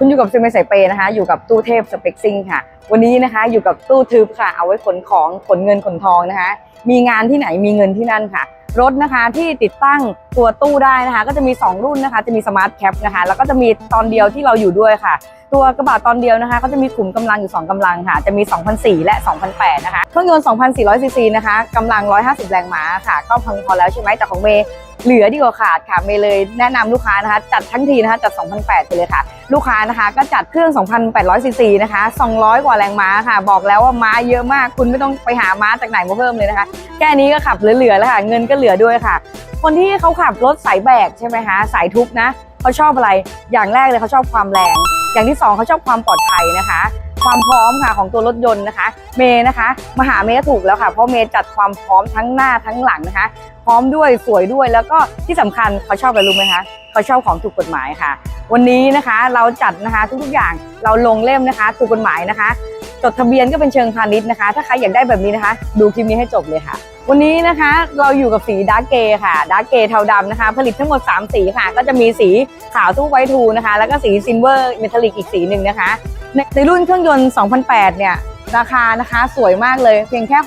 คุณอยู่กับซิมเมสายเปย์นะคะ อยู่กับตู้เทพสเปกซิงค่ะ วันนี้นะคะอยู่กับตู้ทึบค่ะ เอาไว้ขนของขนเงินขนทองนะคะ มีงานที่ไหนมีเงินที่นั่นค่ะ รถนะคะที่ติดตั้งตัวตู้ได้นะคะ ก็จะมี 2 รุ่นนะคะ จะมีสมาร์ทแคปนะคะ แล้วก็จะมีตอนเดียวที่เราอยู่ด้วยค่ะ ตัวกระบะตอนเดียวนะคะ ก็จะมีขุมกำลังอยู่ 2กำลังค่ะ จะมี 2004 และ 2008 นะคะ เครื่องยนต์ 2,400ซีซีนะคะกำลัง 150 แรงม้าค่ะ ก็พังพอแล้วใช่ไหมแต่ของเมย์ เหลือดีกว่าขาดค่ะเมย์เลยแนะนำลูกค้านะคะ จัดทั้งทีนะคะจัด2008ไปเลยค่ะ ลูกค้านะคะก็จัดเครื่อง 2,800ซีซีนะคะ 200 กว่าแรงม้าค่ะ บอกแล้วว่าม้าเยอะมาก คุณไม่ต้องไปหาม้าจากไหนมาเพิ่มเลยนะคะ แค่นี้ก็ขับเหลือๆแล้วค่ะ เงินก็เหลือด้วยค่ะ คนที่เขาขับรถสายแบกใช่ไหมคะสายทุบนะเขาชอบอะไรอย่างแรกเลยเขาชอบความแรง อย่างที่สองเขาชอบความปลอดภัยนะคะ ความพร้อมค่ะของตัวรถยนต์นะคะ เมย์นะคะมาหาเมย์ก็ถูกแล้วค่ะเพราะเมย์จัดความพร้อมทั้งหน้าทั้งหลังนะคะ พร้อมด้วยสวยด้วยแล้วก็ที่สำคัญเขาชอบอะไรรู้ไหมคะเขาชอบของถูกกฎหมายค่ะ วันนี้นะคะเราจัดนะคะทุกๆอย่างเราลงเล่มนะคะถูกกฎหมายนะคะ จดทะเบียนก็เป็นเชิงพาณิชย์นะคะ ถ้าใครอยากได้แบบนี้นะคะ ดูคลิปนี้ให้จบเลยค่ะ วันนี้นะคะเราอยู่กับสีดาร์กเกย์ค่ะดาร์กเกย์เทาดำนะคะ ผลิตทั้งหมด 3 สีค่ะ ก็จะมีสีขาวทูไวท์ทูนะคะ แล้วก็สีซิลเวอร์เมทัลลิกอีกสีหนึ่งนะคะ ในรุ่นเครื่องยนต์2008เนี่ยราคานะคะสวยมากเลยเพียงแค่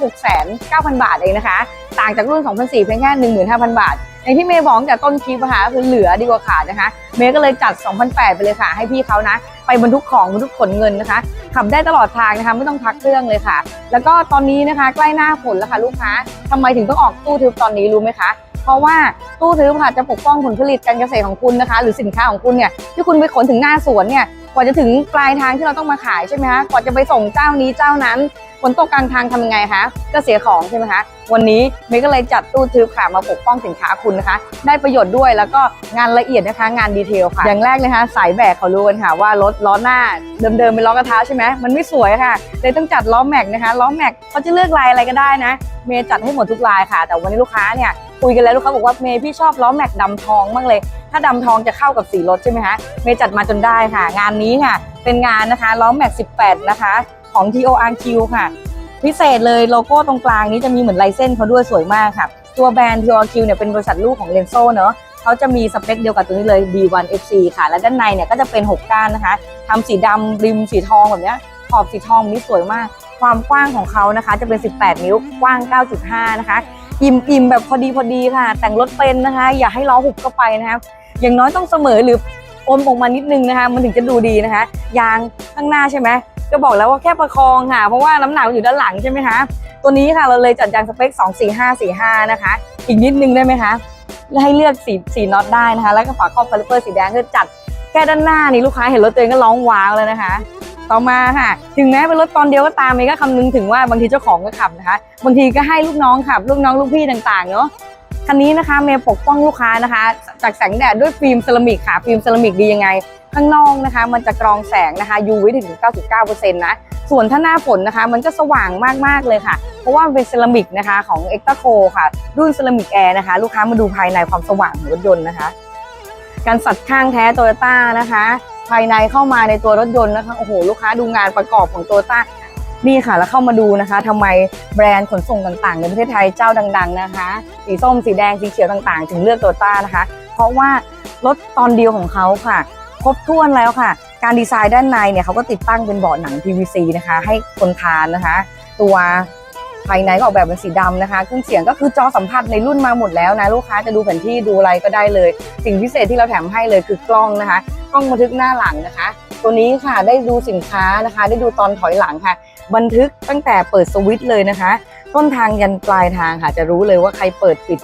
6,900บาทเองนะคะ ต่างจากรุ่น 2004 เพียงแค่ 15,000 บาท อย่างที่เมย์บอกตั้งแต่ต้นคลิปนะคะคือเหลือดีกว่าขาดนะคะ เมย์ก็เลยจัด2,008ไปเลยค่ะ ให้พี่เขานะ ไปบรรทุกของบรรทุกขนเงินนะคะ ขับได้ตลอดทางนะคะไม่ต้องพักเครื่องเลยค่ะ แล้วก็ตอนนี้นะคะใกล้หน้าฝนแล้วค่ะลูกค้าทำไมถึงต้องออกตู้ทึบตอนนี้รู้ไหมคะเพราะว่าตู้ทึบค่ะจะปกป้องผลผลิตการเกษตรของคุณนะคะ หรือสินค้าของคุณเนี่ยที่คุณไปขนถึงหน้าสวนเนี่ย กว่าจะถึงปลายทางที่เราต้องมาขายใช่ไหมคะกว่าจะไปส่งเจ้านี้เจ้านั้นฝนตกกลางทางทำยังไงคะก็เสียของใช่ไหมคะวันนี้เมย์ก็เลยจัดตู้ทึบค่ะมาปกป้องสินค้าคุณนะคะ ได้ประโยชน์ด้วยแล้วก็งานละเอียดนะคะ งานดีเทลค่ะ อย่างแรกเลยนะคะ สายแบกเขารู้กันค่ะ ว่ารถล้อหน้าเดิมๆเป็นล้อกระทะใช่ไหมมันไม่สวยค่ะ เลยต้องจัดล้อแม็กนะคะล้อแม็กเขาจะเลือกลายอะไรก็ได้นะ เมย์จัดให้หมดทุกลายค่ะ แต่วันนี้ลูกค้าเนี่ยคุยกันแล้วลูกค้าบอกว่าเมย์พี่ชอบล้อแม็กดำทองมากเลย ถ้าดำทองจะเข้ากับสีรถใช่ไหมคะเมย์จัดมาจนได้ค่ะ งานนี้ค่ะ เป็นงานนะคะล้อแม็ก18 นะคะ ของ TORQ ค่ะ พิเศษเลยโลโก้ตรงกลางนี้จะมีเหมือนลายเส้นเขาด้วยสวยมากค่ะ ตัวแบรนด์ TORQ เนี่ยเป็นบริษัทลูกของ Lenso เนอะเขาจะมีสเปคเดียวกับตัวนี้เลย B1 FC ค่ะ และด้านในเนี่ยก็จะเป็น 6 ก้านนะคะทำสีดำริมสีทองแบบเนี้ยขอบสีทองนี้สวยมาก ความกว้างของเขานะคะ จะเป็น 18 นิ้วกว้าง 9.5 นะคะ อิ่มอิ่มแบบพอดีพอดีค่ะ แต่งรถเป็นนะคะ อย่าให้ล้อหุบเข้าไปนะคะ อย่างน้อยต้องเสมอหรืออมออกมานิดนึงนะคะ มันถึงจะดูดีนะคะ ยางข้างหน้าใช่ไหมก็บอกแล้วว่าแค่ประคองค่ะ เพราะว่าน้ำหนักอยู่ด้านหลังใช่ไหมคะ ตัวนี้ค่ะเราเลยจัดยางสเปค 24545 นะคะ อีกนิดนึงได้ไหมคะให้เลือกสีสีน็อตได้นะคะ แล้วก็ฝาครอบคาลิเปอร์สีแดงคือจัดแค่ด้านหน้านี่ลูกค้าเห็นรถตัวเองก็ร้องว้าวเลยนะคะ ต่อมาค่ะ ถึงแม้เป็นรถตอนเดียวก็ตามเมย์ก็คำนึงถึงว่าบางทีเจ้าของก็ขับนะคะ บางทีก็ให้ลูกน้องขับ ลูกน้องลูกพี่ต่างๆเนาะคันนี้นะคะเมย์ปกป้องลูกค้านะคะ จากแสงแดดด้วยฟิล์มเซรามิกค่ะฟิล์มเซรามิกดียังไง ข้างนอกนะคะ มันจะกรองแสงนะคะ UV ถึง 99%นะส่วนถ้าหน้าฝนนะคะ มันก็สว่างมากๆเลยค่ะ เพราะว่าเป็นเซรามิกนะคะของ e x t a c o ค่ะ รุ่นเซรามิกแอร์นะคะ ลูกค้ามาดูภายในความสว่างของรถยนต์นะคะ การสัดข้างแท้โตโยต้านะคะ ภายในเข้ามาในตัวรถยนต์นะคะโอ้โหลูกค้าดูงานประกอบของโตโยต้านี่ค่ะแล้วเข้ามาดูนะคะทำไมแบรนด์ขนส่งต่างๆ ในประเทศไทยเจ้าดัง ๆ นะคะ สีส้มสีแดงสีเขียวต่างๆ ถึงเลือกโตโยต้านะคะ ราะว่ารถตอนเดียวของเขาค่ะ ครบถ้วนแล้วค่ะ การดีไซน์ด้านในเนี่ยเขาก็ติดตั้งเป็นเบาะหนัง PVC นะคะ ให้คนทานนะคะ ตัวภายในก็ออกแบบเป็นสีดำนะคะ เครื่องเสียงก็คือจอสัมผัสในรุ่นมาหมดแล้วนะ ลูกค้าจะดูแผนที่ดูอะไรก็ได้เลย สิ่งพิเศษที่เราแถมให้เลยคือกล้องนะคะ กล้องบันทึกหน้าหลังนะคะ ตัวนี้ค่ะได้ดูสินค้านะคะ ได้ดูตอนถอยหลังค่ะ บันทึกตั้งแต่เปิดสวิตช์เลยนะคะ ต้นทางยันปลายทางค่ะ จะรู้เลยว่าใครเปิดปิด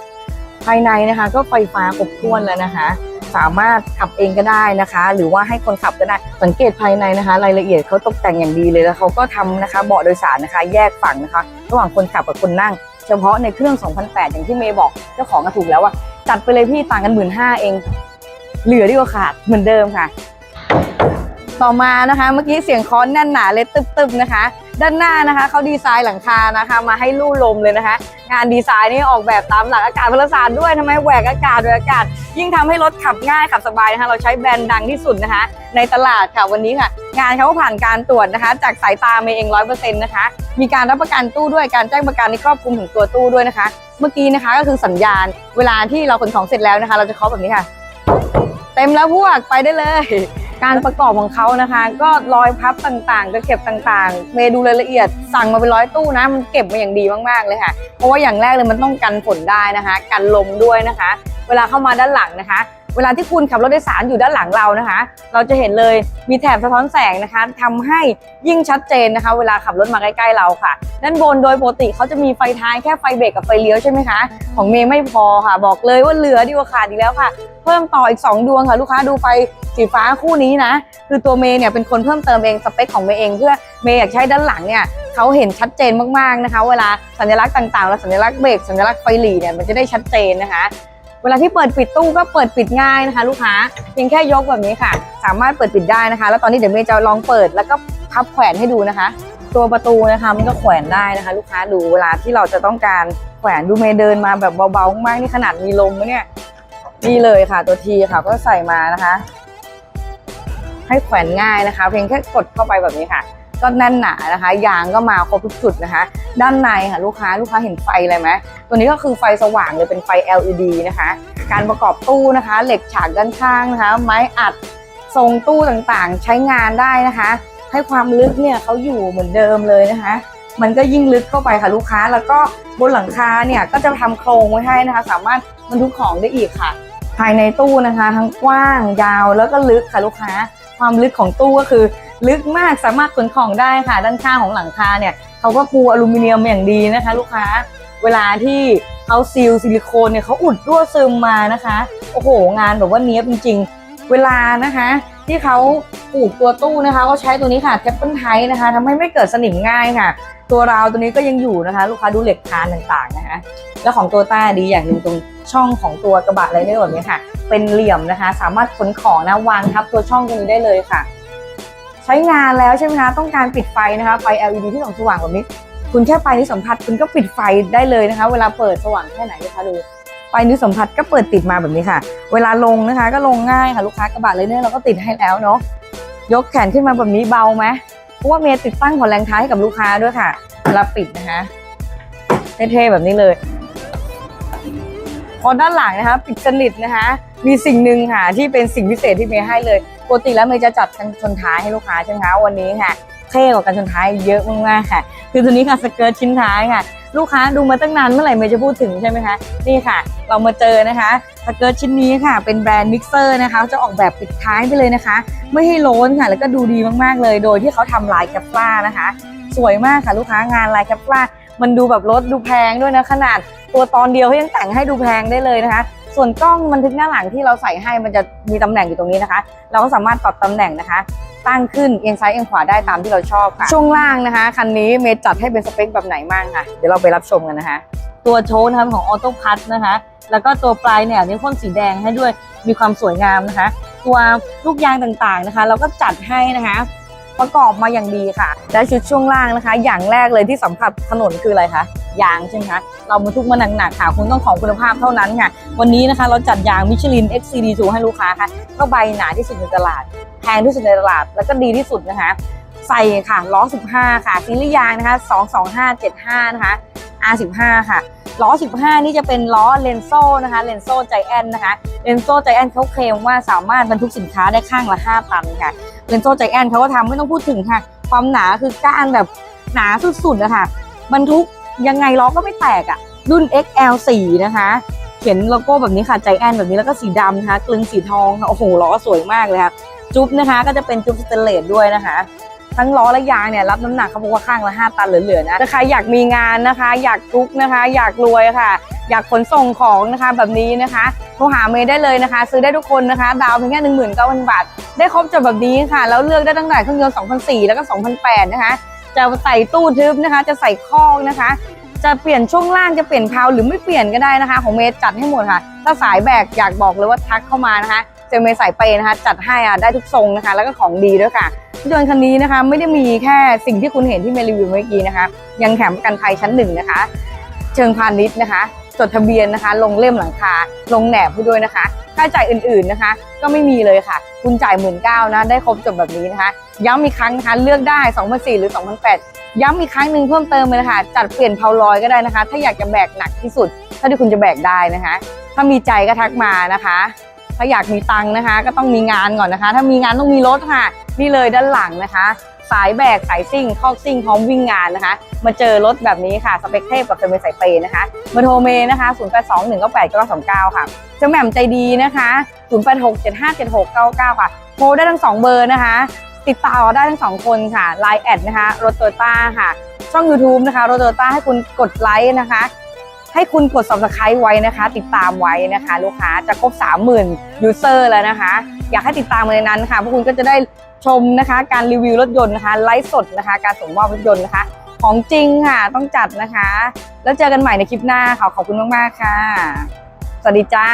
ภายในนะคะ ก็ไฟฟ้าครบถ้วนแล้วนะคะ สามารถขับเองก็ได้นะคะ หรือว่าให้คนขับก็ได้สังเกตภายในนะคะ รายละเอียดเขาตกแต่งอย่างดีเลยแล้วเขาก็ทำนะคะเบาะโดยสารนะคะ แยกฝั่งนะคะ ระหว่างคนขับกับคนนั่ง เฉพาะในเครื่อง 2008 อย่างที่เมย์บอกเจ้าของก็ถูกแล้วว่าจัดไปเลยพี่ต่างกันหมื่นห้าเอง เหลือดีกว่าขาดเหมือนเดิมค่ะ ต่อมานะคะ เมื่อกี้เสียงค้อนแน่นหนาเลยตึบๆนะคะ ด้านหน้านะคะเขาดีไซน์หลังคานะคะ มาให้ลู่ลมเลยนะคะ งานดีไซน์นี่ออกแบบตามหลักอากาศพลศาสตร์ด้วยทำไมแหวกอากาศโดยอากาศ ยิ่งทำให้รถขับง่ายขับสบายนะคะเราใช้แบรนด์ดังที่สุดนะคะ ในตลาดค่ะวันนี้ค่ะ งานเขาผ่านการตรวจนะคะ จากสายตาเมเองร้อยเปอร์เซ็นต์นะคะ มีการรับประกันตู้ด้วยการแจ้งประกันในครอบคลุมถึงตัวตู้ด้วยนะคะ เมื่อกี้นะคะก็คือสัญญาณ เวลาที่เราขนของเสร็จแล้วนะคะ เราจะเคาะแบบนี้ค่ะ เต็มแล้วพวกไปได้เลย การประกอบของเขานะคะ ก็รอยพับต่างๆ กระเข็บต่างๆ เมดูรายละเอียดสั่งมาเป็นร้อยตู้นะ มันเก็บมาอย่างดีมากๆเลยค่ะ เพราะว่าอย่างแรกเลยมันต้องกันฝนได้นะคะ กันลมด้วยนะคะ เวลาเข้ามาด้านหลังนะคะ เวลาที่คุณขับรถโดยสารอยู่ด้านหลังเรานะคะ เราจะเห็นเลยมีแถบสะท้อนแสงนะคะทำให้ยิ่งชัดเจนนะคะ เวลาขับรถมาใกล้ ๆ เราค่ะ ด้านบนโดยปกติเขาจะมีไฟท้ายแค่ไฟเบรกกับไฟเลี้ยวใช่ไหมคะ ของเมย์ไม่พอค่ะ บอกเลยว่าเหลือดีกว่าขาดอีกแล้วค่ะ เพิ่มต่ออีก 2 ดวงค่ะ ลูกค้าดูไฟสีฟ้าคู่นี้นะ คือตัวเมย์เนี่ยเป็นคนเพิ่มเติมเองสเปคของเมย์เองเพื่อเมย์อยากใช้ด้านหลังเนี่ยเขาเห็นชัดเจนมากๆนะคะ เวลาสัญลักษณ์ต่างๆแล้วสัญลักษณ์เบรกสัญลักษณ์ไฟหลีเนี่ยมันจะได้ชัดเจนนะคะ เวลาที่เปิดปิดตู้ก็เปิดปิดง่ายนะคะ ลูกค้าเพียงแค่ยกแบบนี้ค่ะ สามารถเปิดปิดได้นะคะ แล้วตอนนี้เดี๋ยวเมย์จะลองเปิดแล้วก็พับแขวนให้ดูนะคะ ตัวประตูนะคะมันก็แขวนได้นะคะ ลูกค้าดูเวลาที่เราจะต้องการแขวนดูเมย์เดินมาแบบเบาๆมากนี่ขนาดมีลมเนี่ยนี่เลยค่ะ ตัวทีค่ะก็ใส่มานะคะ ให้แขวนง่ายนะคะ เพียงแค่กดเข้าไปแบบนี้ค่ะ ก็แน่นหนานะคะ ยางก็มาครบทุกจุดนะคะ ด้านในค่ะลูกค้าลูกค้าเห็นไฟอะไรไหมตัวนี้ก็คือไฟสว่างเลยเป็นไฟ LED นะคะ การประกอบตู้นะคะ เหล็กฉากด้านข้างนะคะ ไม้อัดทรงตู้ต่างๆ ใช้งานได้นะคะ ให้ความลึกเนี่ยเขาอยู่เหมือนเดิมเลยนะคะ มันก็ยิ่งลึกเข้าไปค่ะลูกค้าแล้วก็บนหลังคาเนี่ยก็จะทำโครงไว้ให้นะคะ สามารถบรรทุกของได้อีกค่ะ ภายในตู้นะคะ ทั้งกว้างยาวแล้วก็ลึกค่ะลูกค้า ความลึกของตู้ก็คือ ลึกมากสามารถขนของได้ค่ะ ด้านข้างของหลังคาเนี่ยเขาก็ปูอลูมิเนียมอย่างดีนะคะ ลูกค้าเวลาที่เขาซีลซิลิโคนเนี่ยเขาอุดรั่วซึมมานะคะโอ้โห งานแบบว่าเนี้ยจริงๆ เวลานะคะ ที่เขาปูกตัวตู้นะคะ ก็ใช้ตัวนี้ค่ะเทปเปิลไทนะคะทำให้ไม่เกิดสนิมง่ายค่ะ ตัวราวตัวนี้ก็ยังอยู่นะคะ ลูกค้าดูเหล็กคานต่างๆนะคะแล้วของตัวต้าดีอย่างหนึ่งตรงช่องของตัวกระบะไรเดอร์แบบนี้ค่ะ เป็นเหลี่ยมนะคะ สามารถขนของนะวางทับตัวช่องตรงนี้ได้เลยค่ะ ใช้งานแล้วใช่ไหมคะต้องการปิดไฟนะคะไฟ LED ที่ส่องสว่างแบบนี้ คุณแค่ไปนิ้วสัมผัสคุณก็ปิดไฟได้เลยนะคะ เวลาเปิดสว่างแค่ไหนนะคะดูไฟนิ้วสัมผัสก็เปิดติดมาแบบนี้ค่ะ เวลาลงนะคะ ก็ลงง่ายค่ะลูกค้ากระบะเลยเนี่ยเราก็ติดให้แล้วเนาะยกแขนขึ้นมาแบบนี้เบาไหมเพราะว่าเมย์ติดตั้งผ่อนแรงท้ายให้กับลูกค้าด้วยค่ะเวลาปิดนะคะเท่ๆแบบนี้เลยพอด้านหลังนะคะ ปิดสนิทนะคะ มีสิ่งหนึ่งค่ะที่เป็นสิ่งพิเศษที่เมย์ให้เลย ปกติแล้วเมย์จะจัดกันชนท้ายให้ลูกค้าใช่ไหมคะวันนี้ค่ะเท่กว่ากันชนท้ายเยอะมากๆค่ะ คือตัวนี้ค่ะสเกิร์ตชิ้นท้ายค่ะ ลูกค้าดูมาตั้งนานเมื่อไหร่เมย์จะพูดถึงใช่ไหมคะนี่ค่ะ เรามาเจอนะคะสเกิร์ตชิ้นนี้ค่ะ เป็นแบรนด์มิกเซอร์นะคะจะออกแบบปิดท้ายไปเลยนะคะ ไม่ให้โล้นค่ะ แล้วก็ดูดีมากๆเลย โดยที่เขาทำลายแคปลานะคะ สวยมากค่ะลูกค้างานลายแคปลามันดูแบบลดดูแพงด้วยนะขนาดตัวตอนเดียวเขายังแต่งให้ดูแพงได้เลยนะคะ ส่วนกล้องบันทึกหน้าหลังที่เราใส่ให้มันจะมีตำแหน่งอยู่ตรงนี้นะคะ เราก็สามารถปรับตำแหน่งนะคะ ตั้งขึ้นเอียงซ้ายเอียงขวาได้ตามที่เราชอบค่ะ ช่วงล่างนะคะ คันนี้เมย์จัดให้เป็นสเปคแบบไหนบ้างค่ะ เดี๋ยวเราไปรับชมกันนะคะ ตัวโชว์นะคะของออโต้พัทนะคะ แล้วก็ตัวปลายเนี่ยนิ้วพ่นสีแดงให้ด้วยมีความสวยงามนะคะ ตัวลูกยางต่างๆนะคะ เราก็จัดให้นะคะ ประกอบมาอย่างดีค่ะ และชุดช่วงล่างนะคะ อย่างแรกเลยที่สัมผัสถนนคืออะไรคะยางใช่ไหมคะเราบรรทุกมาหนักๆค่ะคุณต้องของคุณภาพเท่านั้นค่ะวันนี้นะคะ เราจัดยางมิชลิน XCD2 ให้ลูกค้าค่ะก็ใบหนาที่สุดในตลาดแพงที่สุดในตลาดแล้วก็ดีที่สุดนะคะ ใส่ค่ะล้อ 15 ค่ะซีรีส์ยางนะคะ 22575 นะคะ R15 ค่ะ ล้อ 15 นี่จะเป็นล้อเลนโซ่นะคะเลนโซ่ใจแอนนะคะเลนโซ่ใจแอนเขาเคลมว่าสามารถบรรทุกสินค้าได้ข้างละ 5 ตันค่ะเลนโซ่ใจแอนเขาก็ทำไม่ต้องพูดถึงค่ะ ความหนาคือก้านแบบหนาสุดๆนะคะบรรทุกยังไงล้อก็ไม่แตกอะ่ะรุ่น XL4 นะคะ เขียนโลโก้แบบนี้ค่ะใจแอนแบบนี้แล้วก็สีดำนะคะกลึงสีทองค่ะโอ้โหล้อสวยมากเลยค่ะจุ๊บนะคะ ก็จะเป็นจุ๊บสเตนเลสด้วยนะคะ ทั้งล้อและยางเนี่ยรับน้ำหนักเขาบอกว่าข้างละ 5 ตันเหลือๆนะถ้าใครอยากมีงานนะคะ อยากทุกนะคะ อยากรวยค่ะ อยากขนส่งของนะคะแบบนี้นะคะโทรหาเมย์ได้เลยนะคะ ซื้อได้ทุกคนนะคะ ดาวเพียงแค่19,000บาท ได้ครบจบแบบนี้ค่ะ แล้วเลือกได้ตั้งแต่เครื่องยนต์2004 แล้วก็ 2008 นะคะ จะใส่ตู้ทึบนะคะ จะใส่คอกนะคะ จะเปลี่ยนช่วงล่างจะเปลี่ยนเพลาหรือไม่เปลี่ยนก็ได้นะคะ ของเมย์จัดให้หมดค่ะ ถ้าสายแบกอยากบอกเลยว่าทักเข้ามานะคะเจอเมย์สายเปนะคะ จัดให้อะได้ทุกทรงนะคะ แล้วก็ของดีด้วยค่ะ ยนต์คันนี้นะคะไม่ได้มีแค่สิ่งที่คุณเห็นที่เมรีวิวเมื่อกี้นะคะ ยังแถมประกันภัยชั้นหนึ่งนะคะ เชิงพาณิชย์นะคะ จดทะเบียนนะคะ ลงเล่มหลังคา ลงแหนบให้ด้วยนะคะ ค่าใช้จ่ายอื่นๆนะคะ ก็ไม่มีเลยค่ะ คุณจ่ายหมื่นเก้านะได้ครบจบแบบนี้นะคะ ย้ำอีกครั้งนะคะเลือกได้2 0 0หรือ2008 ย้ำอีกครั้งหนึ่งเพิ่มเติมเลยนะคะจัดเปลี่ยนเพาลอยก็ได้นะคะ ถ้าอยากจะแบกหนักที่สุดถ้าที่คุณจะแบกได้นะคะ ถ้ามีใจก็ทักมานะคะ ถ้าอยากมีตังค์นะคะ ก็ต้องมีงานก่อนนะคะ ถ้ามีงานต้องมีรถค่ะ นี่เลยด้านหลังนะคะ สายแบกสายซิ่งคอกซิ่งพร้อมวิ่งงานนะคะ มาเจอรถแบบนี้ค่ะ สเปคเทพกับเซเมสายเปย์นะคะเบอร์โทรเมย์นะคะ0 8 2 1 9 8 9 2 9 ค่ะเจ้าแหม่มใจดีนะคะ0 8 6 7 5 7 6 9 9 ค่ะโทรได้ทั้ง 2 เบอร์นะคะ ติดต่อได้ทั้ง 2 คนค่ะ Line แอดนะคะรถโตต้าค่ะ ช่อง YouTube นะคะรถโตต้าให้คุณกดไลค์นะคะให้คุณกด subscribe ไว้นะคะ ติดตามไว้นะคะ ลูกค้าจะครบ 30,000ยูเซอร์แล้วนะคะ อยากให้ติดตามในนั้นค่ะพวกคุณก็จะได้ชมนะคะ การรีวิวรถยนต์นะคะไลฟ์สดนะคะ การส่งมอบรถยนต์นะคะ ของจริงค่ะต้องจัดนะคะ แล้วเจอกันใหม่ในคลิปหน้าค่ะขอบคุณมากๆค่ะ สวัสดีจ้า